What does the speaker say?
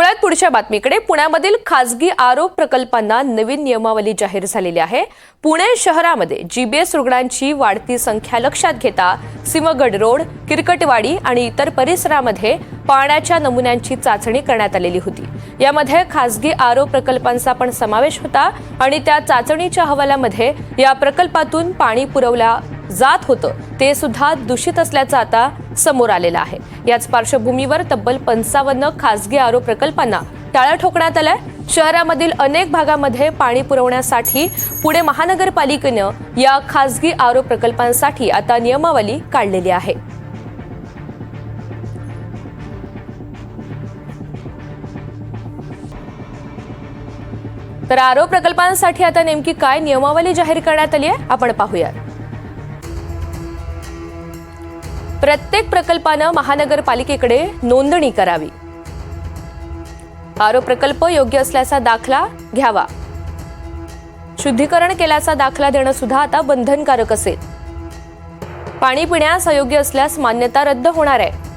पुण्यात पुढच्या बातमीकडे. पुण्यामधील खासगी आरोप प्रकल्पांना नवीन नियमावली जाहीर झालेली आहे. पुणे शहरामध्ये जीबीएस रुग्णांची वाढती संख्या लक्षात घेता सिमगड रोड किरकटवाडी आणि इतर परिसरामध्ये पाण्याच्या नमुन्यांची चाचणी करण्यात आलेली होती. यामध्ये खासगी आरो प्रकल्पांचा पण समावेश होता आणि त्या चाचणीच्या अहवालामध्ये या प्रकल्पातून पाणी पुरवल्या जात होतं. ते सुद्धा दूषित असल्याचं आता समोर आलेलं आहे. याच पार्श्वभूमीवर तब्बल पंचावन्न खासगी आरो प्रकल्पांना टाळं ठोकण्यात आलाय. शहरामधील अनेक भागामध्ये पाणी पुरवण्यासाठी पुणे महानगरपालिकेनं या खासगी आरो प्रकल्पांसाठी आता नियमावली काढलेली आहे. तर आरो प्रकल्पांसाठी आता नेमकी काय नियमावली जाहीर करण्यात आली आहे आपण पाहूयात. प्रत्येक प्रकल्पानं महानगरपालिकेकडे नोंदणी करावी. आरो प्रकल्प योग्य असल्याचा दाखला घ्यावा. शुद्धीकरण केल्याचा दाखला देणं सुद्धा आता बंधनकारक असेल. पाणी पिण्यास अयोग्य असल्यास मान्यता रद्द होणार आहे.